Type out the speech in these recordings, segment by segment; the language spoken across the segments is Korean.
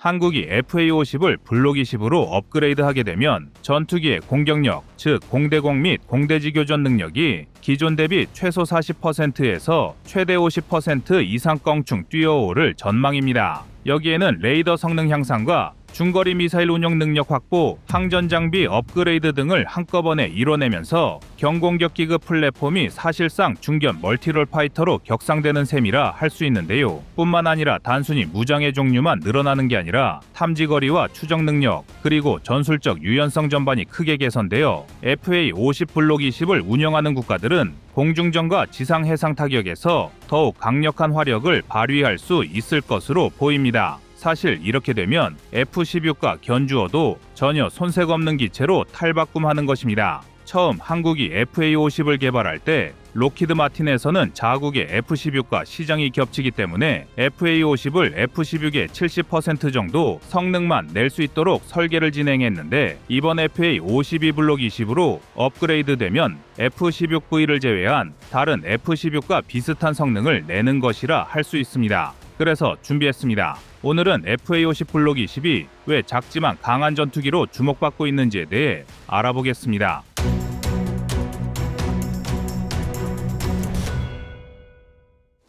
한국이 FA50을 블록 20으로 업그레이드하게 되면 전투기의 공격력, 즉 공대공 및 공대지 교전 능력이 기존 대비 최소 40%에서 최대 50% 이상 껑충 뛰어오를 전망입니다. 여기에는 레이더 성능 향상과 중거리 미사일 운용 능력 확보, 항전 장비 업그레이드 등을 한꺼번에 이뤄내면서 경공격 기급 플랫폼이 사실상 중견 멀티롤 파이터로 격상되는 셈이라 할 수 있는데요. 뿐만 아니라 단순히 무장의 종류만 늘어나는 게 아니라 탐지 거리와 추적 능력, 그리고 전술적 유연성 전반이 크게 개선되어 FA50 블록 20을 운영하는 국가들은 공중전과 지상 해상 타격에서 더욱 강력한 화력을 발휘할 수 있을 것으로 보입니다. 사실 이렇게 되면 F-16과 견주어도 전혀 손색 없는 기체로 탈바꿈하는 것입니다. 처음 한국이 FA-50을 개발할 때 로키드 마틴에서는 자국의 F-16과 시장이 겹치기 때문에 FA-50을 F-16의 70% 정도 성능만 낼 수 있도록 설계를 진행했는데 이번 FA-52 블록 20으로 업그레이드되면 F-16V를 제외한 다른 F-16과 비슷한 성능을 내는 것이라 할 수 있습니다. 그래서 준비했습니다. 오늘은 FA50 블록 20이 왜 작지만 강한 전투기로 주목받고 있는지에 대해 알아보겠습니다.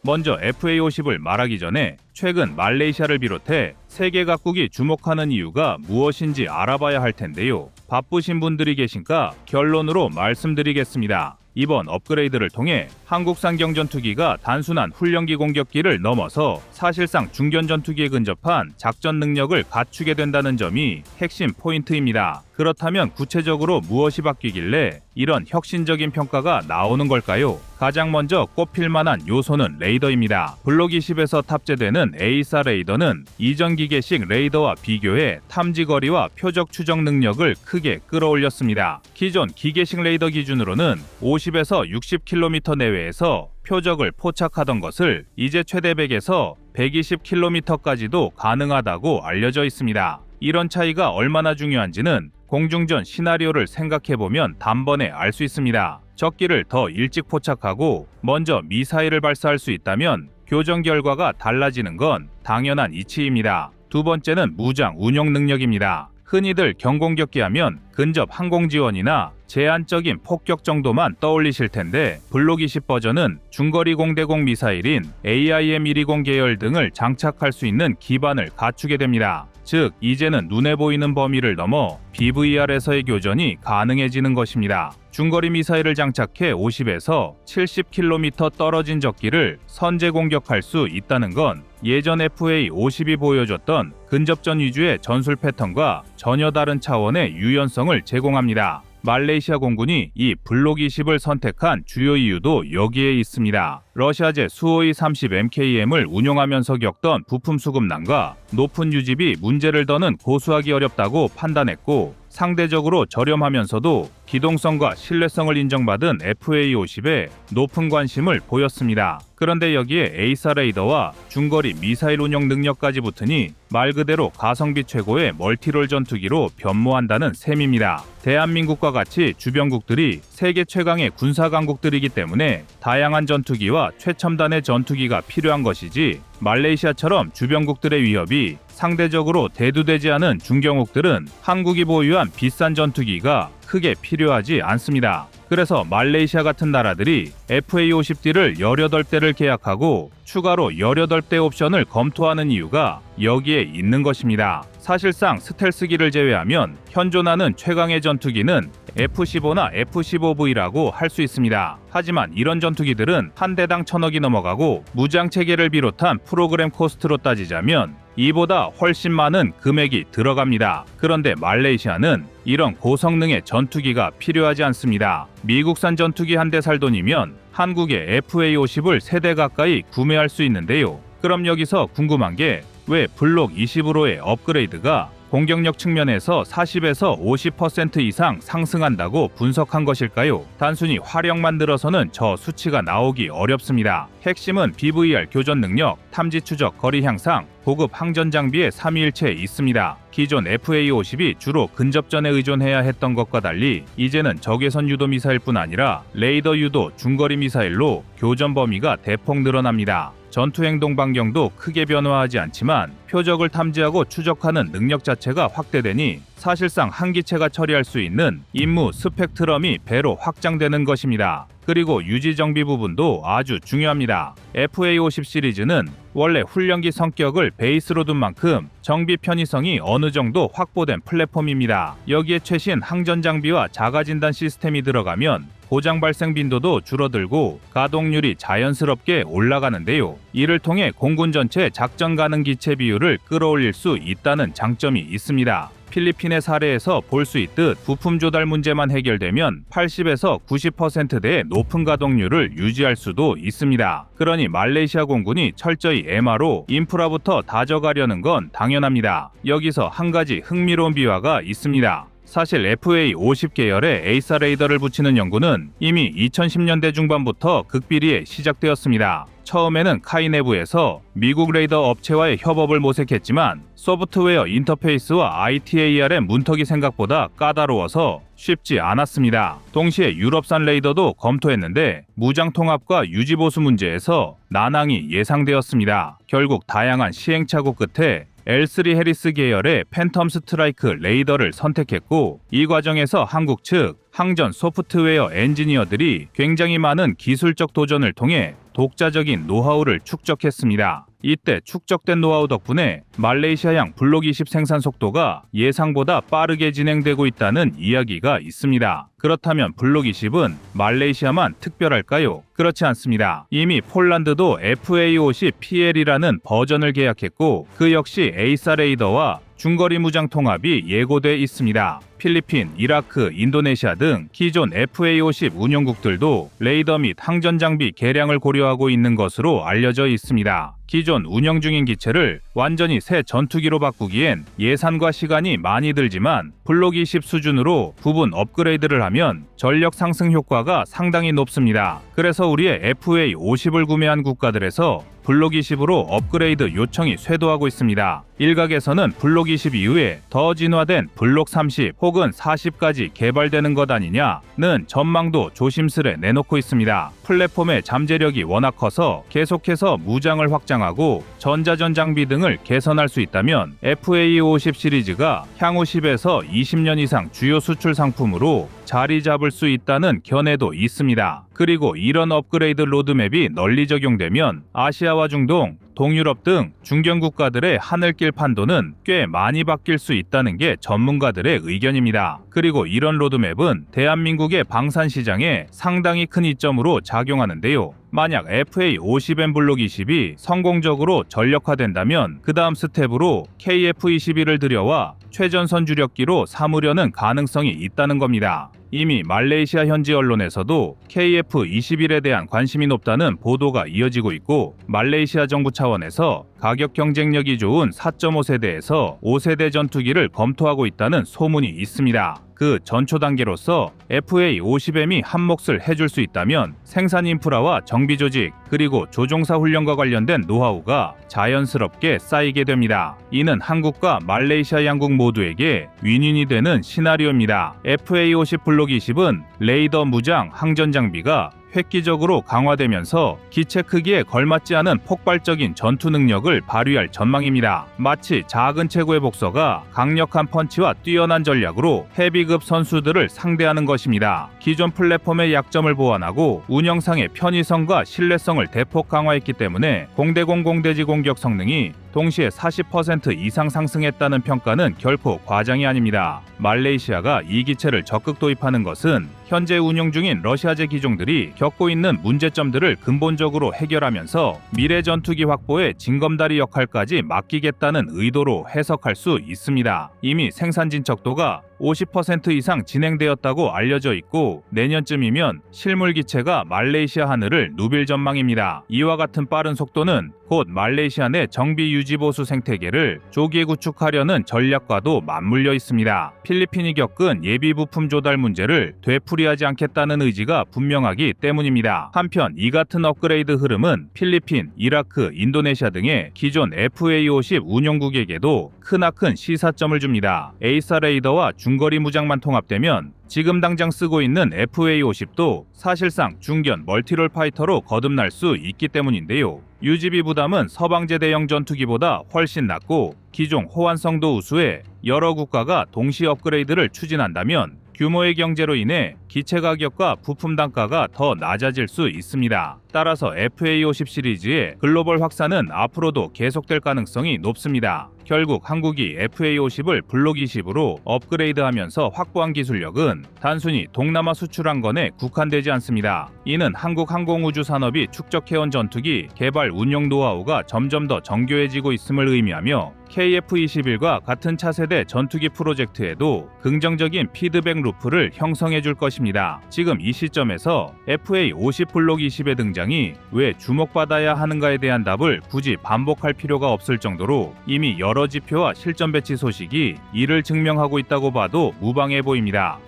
먼저 FA50을 말하기 전에 최근 말레이시아를 비롯해 세계 각국이 주목하는 이유가 무엇인지 알아봐야 할 텐데요. 바쁘신 분들이 계신가 결론으로 말씀드리겠습니다. 이번 업그레이드를 통해 한국산 경전투기가 단순한 훈련기 공격기를 넘어서 사실상 중견 전투기에 근접한 작전 능력을 갖추게 된다는 점이 핵심 포인트입니다. 그렇다면 구체적으로 무엇이 바뀌길래 이런 혁신적인 평가가 나오는 걸까요? 가장 먼저 꼽힐 만한 요소는 레이더입니다. 블록 20에서 탑재되는 A4 레이더는 이전 기계식 레이더와 비교해 탐지 거리와 표적 추적 능력을 크게 끌어올렸습니다. 기존 기계식 레이더 기준으로는 50에서 60km 내외에서 표적을 포착하던 것을 이제 최대 100에서 120km까지도 가능하다고 알려져 있습니다. 이런 차이가 얼마나 중요한지는 공중전 시나리오를 생각해보면 단번에 알 수 있습니다. 적기를 더 일찍 포착하고 먼저 미사일을 발사할 수 있다면 교전 결과가 달라지는 건 당연한 이치입니다. 두 번째는 무장 운용 능력입니다. 흔히들 경공격기 하면 근접 항공 지원이나 제한적인 폭격 정도만 떠올리실 텐데 블록 20 버전은 중거리 공대공 미사일인 AIM-120 계열 등을 장착할 수 있는 기반을 갖추게 됩니다. 즉 이제는 눈에 보이는 범위를 넘어 BVR에서의 교전이 가능해지는 것입니다. 중거리 미사일을 장착해 50에서 70km 떨어진 적기를 선제 공격할 수 있다는 건 예전 FA-50이 보여줬던 근접전 위주의 전술 패턴과 전혀 다른 차원의 유연성을 제공합니다. 말레이시아 공군이 이 블록 20을 선택한 주요 이유도 여기에 있습니다. 러시아제 수호이 30 MKM을 운용하면서 겪던 부품 수급난과 높은 유지비 문제를 더는 고수하기 어렵다고 판단했고 상대적으로 저렴하면서도 기동성과 신뢰성을 인정받은 FA-50에 높은 관심을 보였습니다. 그런데 여기에 에이사 레이더와 중거리 미사일 운영 능력까지 붙으니 말 그대로 가성비 최고의 멀티롤 전투기로 변모한다는 셈입니다. 대한민국과 같이 주변국들이 세계 최강의 군사 강국들이기 때문에 다양한 전투기와 최첨단의 전투기가 필요한 것이지 말레이시아처럼 주변국들의 위협이 상대적으로 대두되지 않은 중경국들은 한국이 보유한 비싼 전투기가 크게 필요하지 않습니다. 그래서 말레이시아 같은 나라들이 FA-50D를 18대를 계약하고 추가로 18대 옵션을 검토하는 이유가 여기에 있는 것입니다. 사실상 스텔스기를 제외하면 현존하는 최강의 전투기는 F-15나 F-15V라고 할 수 있습니다. 하지만 이런 전투기들은 한 대당 천억이 넘어가고 무장 체계를 비롯한 프로그램 코스트로 따지자면 이보다 훨씬 많은 금액이 들어갑니다. 그런데 말레이시아는 이런 고성능의 전투기가 필요하지 않습니다. 미국산 전투기 한 대 살 돈이면 한국의 FA-50을 세대 가까이 구매할 수 있는데요. 그럼 여기서 궁금한 게 왜 블록 20으로의 업그레이드가 공격력 측면에서 40에서 50% 이상 상승한다고 분석한 것일까요? 단순히 화력만 들어서는 저 수치가 나오기 어렵습니다. 핵심은 BVR 교전 능력, 탐지 추적 거리 향상, 고급 항전 장비의 삼위일체에 있습니다. 기존 FA-50이 주로 근접전에 의존해야 했던 것과 달리 이제는 적외선 유도 미사일뿐 아니라 레이더 유도 중거리 미사일로 교전 범위가 대폭 늘어납니다. 전투 행동 반경도 크게 변화하지 않지만 표적을 탐지하고 추적하는 능력 자체가 확대되니 사실상 한 기체가 처리할 수 있는 임무 스펙트럼이 배로 확장되는 것입니다. 그리고 유지 정비 부분도 아주 중요합니다. FA50 시리즈는 원래 훈련기 성격을 베이스로 둔 만큼 정비 편의성이 어느 정도 확보된 플랫폼입니다. 여기에 최신 항전 장비와 자가 진단 시스템이 들어가면 고장 발생 빈도도 줄어들고 가동률이 자연스럽게 올라가는데요. 이를 통해 공군 전체 작전 가능 기체 비율을 끌어올릴 수 있다는 장점이 있습니다. 필리핀의 사례에서 볼 수 있듯 부품 조달 문제만 해결되면 80에서 90%대의 높은 가동률을 유지할 수도 있습니다. 그러니 말레이시아 공군이 철저히 MRO 인프라부터 다져가려는 건 당연합니다. 여기서 한 가지 흥미로운 비화가 있습니다. 사실 FA 50 계열의 에이사 레이더를 붙이는 연구는 이미 2010년대 중반부터 극비리에 시작되었습니다. 처음에는 카이 내부에서 미국 레이더 업체와의 협업을 모색했지만 소프트웨어 인터페이스와 ITAR의 문턱이 생각보다 까다로워서 쉽지 않았습니다. 동시에 유럽산 레이더도 검토했는데 무장 통합과 유지 보수 문제에서 난항이 예상되었습니다. 결국 다양한 시행착오 끝에 L3 해리스 계열의 팬텀 스트라이크 레이더를 선택했고 이 과정에서 한국 측 항전 소프트웨어 엔지니어들이 굉장히 많은 기술적 도전을 통해 독자적인 노하우를 축적했습니다. 이때 축적된 노하우 덕분에 말레이시아양 블록 20 생산 속도가 예상보다 빠르게 진행되고 있다는 이야기가 있습니다. 그렇다면 블록 20은 말레이시아만 특별할까요? 그렇지 않습니다. 이미 폴란드도 FA50 PL이라는 버전을 계약했고 그 역시 에이사 레이더와 중거리 무장 통합이 예고돼 있습니다. 필리핀, 이라크, 인도네시아 등 기존 FA50 운용국들도 레이더 및 항전 장비 개량을 고려하고 있는 것으로 알려져 있습니다. 기존 운영 중인 기체를 완전히 새 전투기로 바꾸기엔 예산과 시간이 많이 들지만 블록 20 수준으로 부분 업그레이드를 하면 전력 상승 효과가 상당히 높습니다. 그래서 우리의 FA 50을 구매한 국가들에서 블록 20으로 업그레이드 요청이 쇄도하고 있습니다. 일각에서는 블록 20 이후에 더 진화된 블록 30 혹은 40까지 개발되는 것 아니냐는 전망도 조심스레 내놓고 있습니다. 플랫폼의 잠재력이 워낙 커서 계속해서 무장을 확장하고 전자전 장비 등을 개선할 수 있다면 FA50 시리즈가 향후 10에서 20년 이상 주요 수출 상품으로 자리 잡을 수 있다는 견해도 있습니다. 그리고 이런 업그레이드 로드맵이 널리 적용되면 아시아와 중동, 동유럽 등 중견 국가들의 하늘길 판도는 꽤 많이 바뀔 수 있다는 게 전문가들의 의견입니다. 그리고 이런 로드맵은 대한민국의 방산 시장에 상당히 큰 이점으로 작용하는데요. 만약 FA 50M 블록 20이 성공적으로 전력화된다면 그 다음 스텝으로 KF21을 들여와 최전선 주력기로 삼으려는 가능성이 있다는 겁니다. 이미 말레이시아 현지 언론에서도 KF21에 대한 관심이 높다는 보도가 이어지고 있고 말레이시아 정부 차원에서 가격 경쟁력이 좋은 4.5세대에서 5세대 전투기를 검토하고 있다는 소문이 있습니다. 그 전초 단계로서 FA50M이 한 몫을 해줄 수 있다면 생산 인프라와 정비 조직 그리고 조종사 훈련과 관련된 노하우가 자연스럽게 쌓이게 됩니다. 이는 한국과 말레이시아 양국 모두에게 윈윈이 되는 시나리오입니다. FA50 블록 20은 레이더 무장 항전 장비가 획기적으로 강화되면서 기체 크기에 걸맞지 않은 폭발적인 전투 능력을 발휘할 전망입니다. 마치 작은 체구의 복서가 강력한 펀치와 뛰어난 전략으로 헤비급 선수들을 상대하는 것입니다. 기존 플랫폼의 약점을 보완하고 운영상의 편의성과 신뢰성을 대폭 강화했기 때문에 공대공 공대지 공격 성능이 동시에 40% 이상 상승했다는 평가는 결코 과장이 아닙니다. 말레이시아가 이 기체를 적극 도입하는 것은 현재 운용 중인 러시아제 기종들이 겪고 있는 문제점들을 근본적으로 해결하면서 미래 전투기 확보의 징검다리 역할까지 맡기겠다는 의도로 해석할 수 있습니다. 이미 생산 진척도가 50% 이상 진행되었다고 알려져 있고 내년쯤이면 실물 기체가 말레이시아 하늘을 누빌 전망입니다. 이와 같은 빠른 속도는 곧 말레이시아 내 정비 유지 보수 생태계를 조기에 구축하려는 전략과도 맞물려 있습니다. 필리핀이 겪은 예비 부품 조달 문제를 되풀이하지 않겠다는 의지가 분명하기 때문입니다. 한편 이 같은 업그레이드 흐름은 필리핀, 이라크, 인도네시아 등의 기존 FA50 운용국에게도 크나큰 시사점을 줍니다. 에이사 레이더와 중 중거리 무장만 통합되면 지금 당장 쓰고 있는 FA-50도 사실상 중견 멀티롤 파이터로 거듭날 수 있기 때문인데요. 유지비 부담은 서방제 대형 전투기보다 훨씬 낮고 기종 호환성도 우수해 여러 국가가 동시 업그레이드를 추진한다면 규모의 경제로 인해 기체 가격과 부품 단가가 더 낮아질 수 있습니다. 따라서 FA50 시리즈의 글로벌 확산은 앞으로도 계속될 가능성이 높습니다. 결국 한국이 FA50을 블록 20으로 업그레이드하면서 확보한 기술력은 단순히 동남아 수출한 건에 국한되지 않습니다. 이는 한국 항공우주 산업이 축적해온 전투기 개발 운영 노하우가 점점 더 정교해지고 있음을 의미하며 KF-21과 같은 차세대 전투기 프로젝트에도 긍정적인 피드백 루프를 형성해 줄 것입니다. 지금 이 시점에서 FA50 블록 20의 등장이 왜 주목받아야 하는가에 대한 답을 굳이 반복할 필요가 없을 정도로 이미 여러 지표와 실전 배치 소식이 이를 증명하고 있다고 봐도 무방해 보입니다.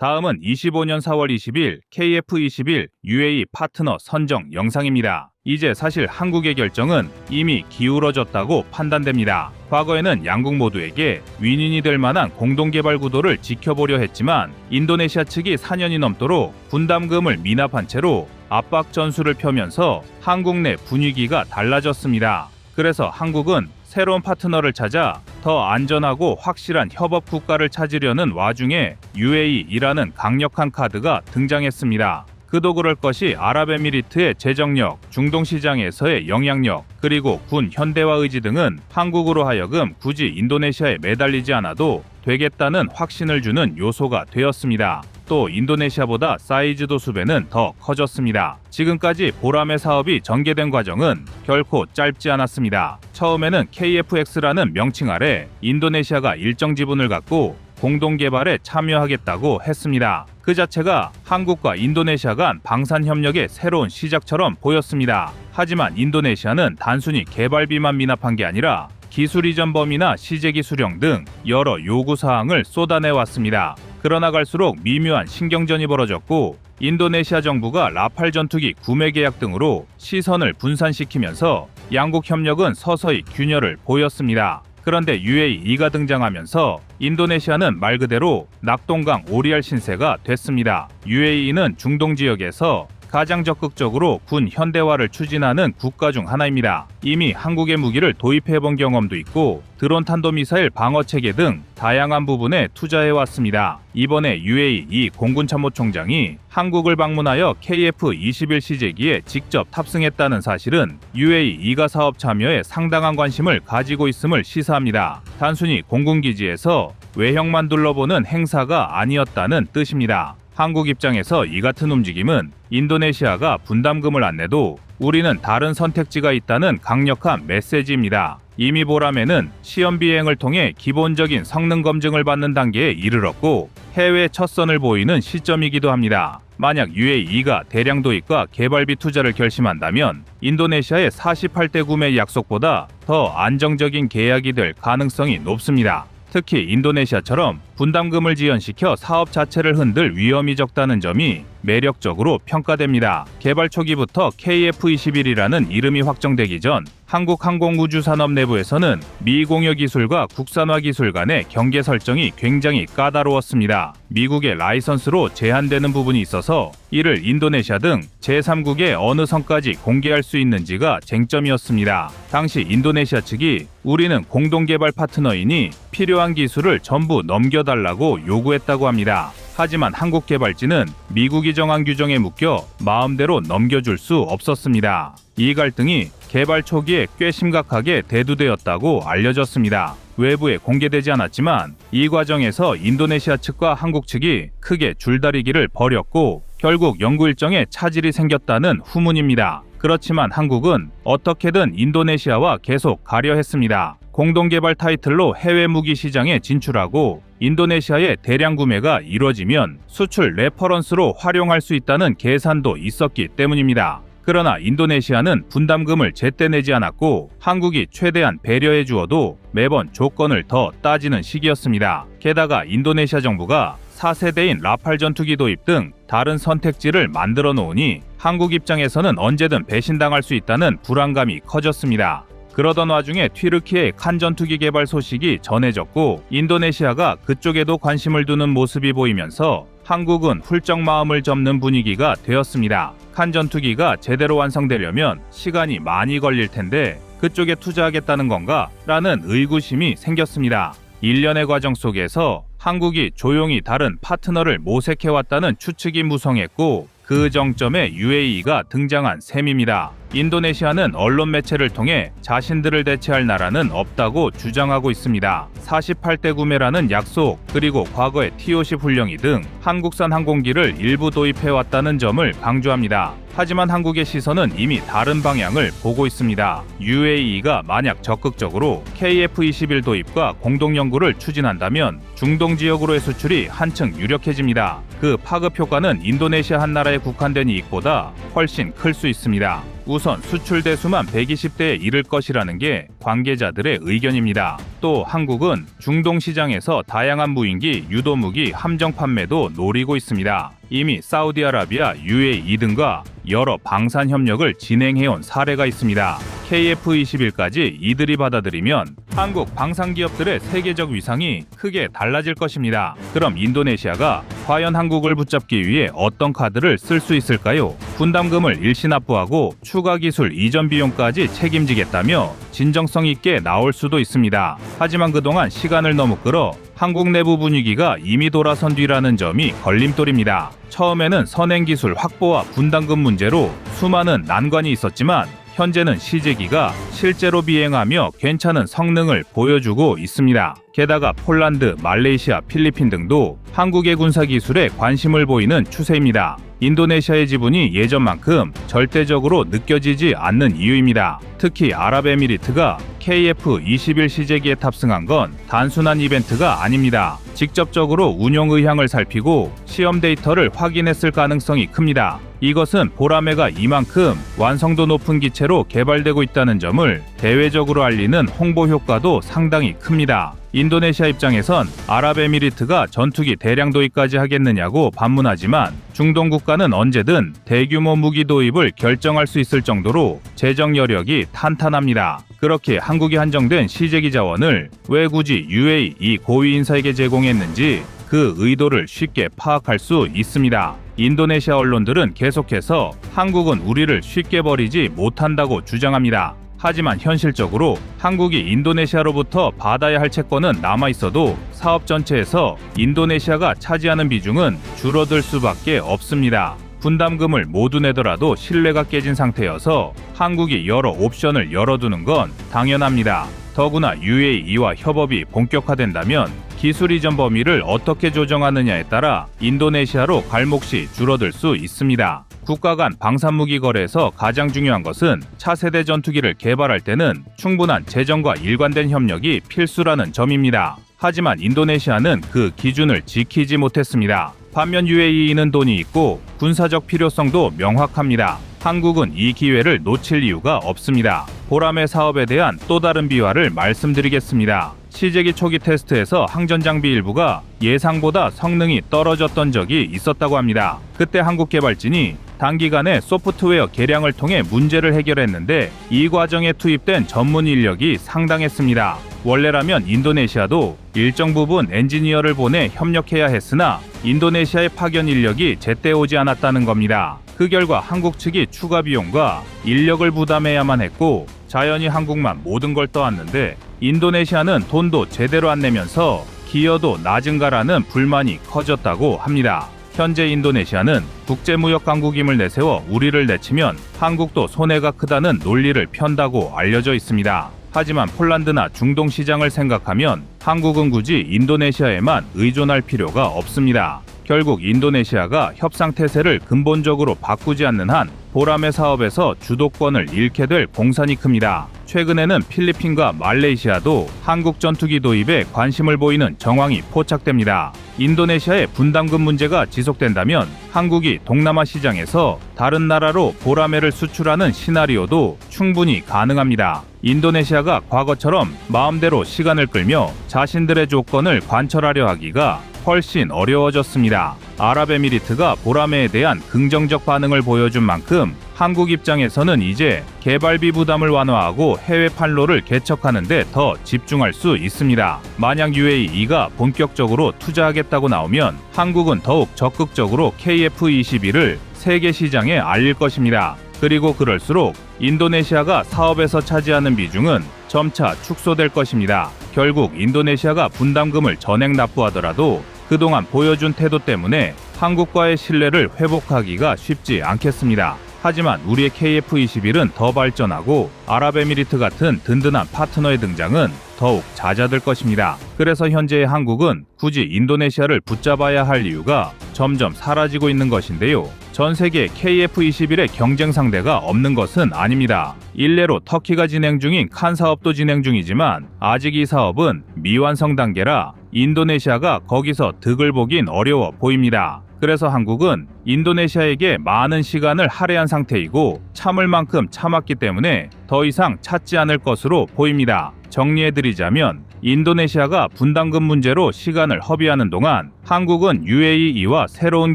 다음은 25년 4월 20일 KF-21 UAE 파트너 선정 영상입니다. 이제 사실 한국의 결정은 이미 기울어졌다고 판단됩니다. 과거에는 양국 모두에게 윈윈이 될 만한 공동개발 구도를 지켜보려 했지만 인도네시아 측이 4년이 넘도록 분담금을 미납한 채로 압박 전술을 펴면서 한국 내 분위기가 달라졌습니다. 그래서 한국은 새로운 파트너를 찾아 더 안전하고 확실한 협업 국가를 찾으려는 와중에 UAE이라는 강력한 카드가 등장했습니다. 그도 그럴 것이 아랍에미리트의 재정력, 중동 시장에서의 영향력, 그리고 군 현대화 의지 등은 한국으로 하여금 굳이 인도네시아에 매달리지 않아도 되겠다는 확신을 주는 요소가 되었습니다. 또 인도네시아보다 사이즈도 수배는 더 커졌습니다. 지금까지 보람의 사업이 전개된 과정은 결코 짧지 않았습니다. 처음에는 KFX라는 명칭 아래 인도네시아가 일정 지분을 갖고 공동 개발에 참여하겠다고 했습니다. 그 자체가 한국과 인도네시아 간 방산 협력의 새로운 시작처럼 보였습니다. 하지만 인도네시아는 단순히 개발비만 미납한 게 아니라 기술 이전 범위나 시제기 수령 등 여러 요구 사항을 쏟아내 왔습니다. 그러나 갈수록 미묘한 신경전이 벌어졌고 인도네시아 정부가 라팔 전투기 구매 계약 등으로 시선을 분산시키면서 양국 협력은 서서히 균열을 보였습니다. 그런데 UAE가 등장하면서 인도네시아는 말 그대로 낙동강 오리알 신세가 됐습니다. UAE는 중동 지역에서 가장 적극적으로 군 현대화를 추진하는 국가 중 하나입니다. 이미 한국의 무기를 도입해본 경험도 있고 드론 탄도미사일 방어 체계 등 다양한 부분에 투자해 왔습니다. 이번에 UAE 공군 참모총장이 한국을 방문하여 KF-21 시제기에 직접 탑승했다는 사실은 UAE가 사업 참여에 상당한 관심을 가지고 있음을 시사합니다. 단순히 공군 기지에서 외형만 둘러보는 행사가 아니었다는 뜻입니다. 한국 입장에서 이 같은 움직임은 인도네시아가 분담금을 안 내도 우리는 다른 선택지가 있다는 강력한 메시지입니다. 이미 보람에는 시험 비행을 통해 기본적인 성능 검증을 받는 단계에 이르렀고 해외 첫 선을 보이는 시점이기도 합니다. 만약 UAE가 대량 도입과 개발비 투자를 결심한다면 인도네시아의 48대 구매 약속보다 더 안정적인 계약이 될 가능성이 높습니다. 특히 인도네시아처럼 분담금을 지연시켜 사업 자체를 흔들 위험이 적다는 점이 매력적으로 평가됩니다. 개발 초기부터 KF-21이라는 이름이 확정되기 전 한국 항공우주 산업 내부에서는 미공여 기술과 국산화 기술 간의 경계 설정이 굉장히 까다로웠습니다. 미국의 라이선스로 제한되는 부분이 있어서 이를 인도네시아 등 제3국의 어느 선까지 공개할 수 있는지가 쟁점이었습니다. 당시 인도네시아 측이 우리는 공동 개발 파트너이니 필요한 기술을 전부 넘겨달라고 요구했다고 합니다. 하지만 한국 개발진은 미국이 정한 규정에 묶여 마음대로 넘겨줄 수 없었습니다. 이 갈등이 개발 초기에 꽤 심각하게 대두되었다고 알려졌습니다. 외부에 공개되지 않았지만 이 과정에서 인도네시아 측과 한국 측이 크게 줄다리기를 벌였고 결국 연구 일정에 차질이 생겼다는 후문입니다. 그렇지만 한국은 어떻게든 인도네시아와 계속 가려 했습니다. 공동개발 타이틀로 해외 무기 시장에 진출하고 인도네시아의 대량 구매가 이뤄지면 수출 레퍼런스로 활용할 수 있다는 계산도 있었기 때문입니다. 그러나 인도네시아는 분담금을 제때 내지 않았고 한국이 최대한 배려해 주어도 매번 조건을 더 따지는 시기였습니다. 게다가 인도네시아 정부가 4세대인 라팔 전투기 도입 등 다른 선택지를 만들어 놓으니 한국 입장에서는 언제든 배신당할 수 있다는 불안감이 커졌습니다. 그러던 와중에 튀르키의 칸 전투기 개발 소식이 전해졌고 인도네시아가 그쪽에도 관심을 두는 모습이 보이면서 한국은 훌쩍 마음을 접는 분위기가 되었습니다. 칸 전투기가 제대로 완성되려면 시간이 많이 걸릴 텐데 그쪽에 투자하겠다는 건가? 라는 의구심이 생겼습니다. 일련의 과정 속에서 한국이 조용히 다른 파트너를 모색해왔다는 추측이 무성했고 그 정점에 UAE가 등장한 셈입니다. 인도네시아는 언론 매체를 통해 자신들을 대체할 나라는 없다고 주장하고 있습니다. 48대 구매라는 약속, 그리고 과거의 T-50 훈령이 등 한국산 항공기를 일부 도입해왔다는 점을 강조합니다. 하지만 한국의 시선은 이미 다른 방향을 보고 있습니다. UAE가 만약 적극적으로 KF-21 도입과 공동 연구를 추진한다면 중동 지역으로의 수출이 한층 유력해집니다. 그 파급 효과는 인도네시아 한 나라에 국한된 이익보다 훨씬 클 수 있습니다. 우선 수출 대수만 120대에 이를 것이라는 게 관계자들의 의견입니다. 또 한국은 중동 시장에서 다양한 무인기, 유도무기, 함정 판매도 노리고 있습니다. 이미 사우디아라비아, UAE 등과 여러 방산 협력을 진행해온 사례가 있습니다. KF-21까지 이들이 받아들이면 한국 방산 기업들의 세계적 위상이 크게 달라질 것입니다. 그럼 인도네시아가 과연 한국을 붙잡기 위해 어떤 카드를 쓸 수 있을까요? 분담금을 일시 납부하고 추가 기술 이전 비용까지 책임지겠다며 진정 성 있게 나올 수도 있습니다. 하지만 그동안 시간을 너무 끌어 한국 내부 분위기가 이미 돌아선 뒤라는 점이 걸림돌입니다. 처음에는 선행 기술 확보와 분담금 문제로 수많은 난관이 있었지만 현재는 시제기가 실제로 비행하며 괜찮은 성능을 보여주고 있습니다. 게다가 폴란드, 말레이시아, 필리핀 등도 한국의 군사 기술에 관심을 보이는 추세입니다. 인도네시아의 지분이 예전만큼 절대적으로 느껴지지 않는 이유입니다. 특히 아랍에미리트가 KF-21 시제기에 탑승한 건 단순한 이벤트가 아닙니다. 직접적으로 운용 의향을 살피고 시험 데이터를 확인했을 가능성이 큽니다. 이것은 보라매가 이만큼 완성도 높은 기체로 개발되고 있다는 점을 대외적으로 알리는 홍보 효과도 상당히 큽니다. 인도네시아 입장에선 아랍에미리트가 전투기 대량 도입까지 하겠느냐고 반문하지만 중동 국가는 언제든 대규모 무기 도입을 결정할 수 있을 정도로 재정 여력이 탄탄합니다. 그렇게 한국이 한정된 시제기 자원을 왜 굳이 UAE 이 고위 인사에게 제공했는지 그 의도를 쉽게 파악할 수 있습니다. 인도네시아 언론들은 계속해서 한국은 우리를 쉽게 버리지 못한다고 주장합니다. 하지만 현실적으로 한국이 인도네시아로부터 받아야 할 채권은 남아 있어도 사업 전체에서 인도네시아가 차지하는 비중은 줄어들 수밖에 없습니다. 분담금을 모두 내더라도 신뢰가 깨진 상태여서 한국이 여러 옵션을 열어두는 건 당연합니다. 더구나 UAE와 협업이 본격화된다면 기술 이전 범위를 어떻게 조정하느냐에 따라 인도네시아로 갈 몫이 줄어들 수 있습니다. 국가 간 방산무기 거래에서 가장 중요한 것은 차세대 전투기를 개발할 때는 충분한 재정과 일관된 협력이 필수라는 점입니다. 하지만 인도네시아는 그 기준을 지키지 못했습니다. 반면 UAE는 돈이 있고 군사적 필요성도 명확합니다. 한국은 이 기회를 놓칠 이유가 없습니다. 보람의 사업에 대한 또 다른 비화를 말씀드리겠습니다. 시제기 초기 테스트에서 항전 장비 일부가 예상보다 성능이 떨어졌던 적이 있었다고 합니다. 그때 한국 개발진이 단기간에 소프트웨어 개량을 통해 문제를 해결했는데 이 과정에 투입된 전문 인력이 상당했습니다. 원래라면 인도네시아도 일정 부분 엔지니어를 보내 협력해야 했으나 인도네시아의 파견 인력이 제때 오지 않았다는 겁니다. 그 결과 한국 측이 추가 비용과 인력을 부담해야만 했고 자연히 한국만 모든 걸 떠안는데 인도네시아는 돈도 제대로 안 내면서 기여도 낮은가라는 불만이 커졌다고 합니다. 현재 인도네시아는 국제무역 강국임을 내세워 우리를 내치면 한국도 손해가 크다는 논리를 편다고 알려져 있습니다. 하지만 폴란드나 중동 시장을 생각하면 한국은 굳이 인도네시아에만 의존할 필요가 없습니다. 결국 인도네시아가 협상 태세를 근본적으로 바꾸지 않는 한 보람의 사업에서 주도권을 잃게 될 공산이 큽니다. 최근에는 필리핀과 말레이시아도 한국 전투기 도입에 관심을 보이는 정황이 포착됩니다. 인도네시아의 분담금 문제가 지속된다면 한국이 동남아 시장에서 다른 나라로 보라매를 수출하는 시나리오도 충분히 가능합니다. 인도네시아가 과거처럼 마음대로 시간을 끌며 자신들의 조건을 관철하려 하기가 훨씬 어려워졌습니다. 아랍에미리트가 보라매에 대한 긍정적 반응을 보여준 만큼 한국 입장에서는 이제 개발비 부담을 완화하고 해외 판로를 개척하는데 더 집중할 수 있습니다. 만약 UAE가 본격적으로 투자하겠다고 나오면 한국은 더욱 적극적으로 KF21을 세계 시장에 알릴 것입니다. 그리고 그럴수록 인도네시아가 사업에서 차지하는 비중은 점차 축소될 것입니다. 결국 인도네시아가 분담금을 전액 납부하더라도 그동안 보여준 태도 때문에 한국과의 신뢰를 회복하기가 쉽지 않겠습니다. 하지만 우리의 KF21은 더 발전하고 아랍에미리트 같은 든든한 파트너의 등장은 더욱 잦아들 것입니다. 그래서 현재의 한국은 굳이 인도네시아를 붙잡아야 할 이유가 점점 사라지고 있는 것인데요. 전 세계 KF21의 경쟁 상대가 없는 것은 아닙니다. 일례로 터키가 진행 중인 칸 사업도 진행 중이지만 아직 이 사업은 미완성 단계라 인도네시아가 거기서 득을 보긴 어려워 보입니다. 그래서 한국은 인도네시아에게 많은 시간을 할애한 상태이고 참을 만큼 참았기 때문에 더 이상 찾지 않을 것으로 보입니다. 정리해드리자면 인도네시아가 분담금 문제로 시간을 허비하는 동안 한국은 UAE와 새로운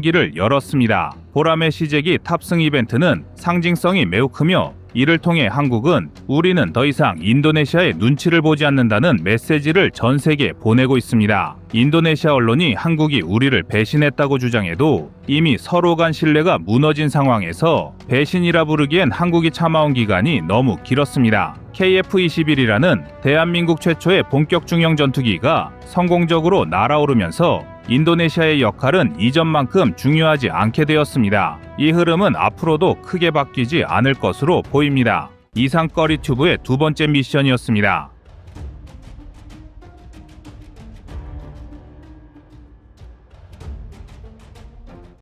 길을 열었습니다. 보람의 시제기 탑승 이벤트는 상징성이 매우 크며 이를 통해 한국은 우리는 더 이상 인도네시아의 눈치를 보지 않는다는 메시지를 전 세계에 보내고 있습니다. 인도네시아 언론이 한국이 우리를 배신했다고 주장해도 이미 서로 간 신뢰가 무너진 상황에서 배신이라 부르기엔 한국이 참아온 기간이 너무 길었습니다. KF-21이라는 대한민국 최초의 본격 중형 전투기가 성공적으로 날아오르면서 인도네시아의 역할은 이전만큼 중요하지 않게 되었습니다. 이 흐름은 앞으로도 크게 바뀌지 않을 것으로 보입니다. 이상 꺼리튜브의 두 번째 미션이었습니다.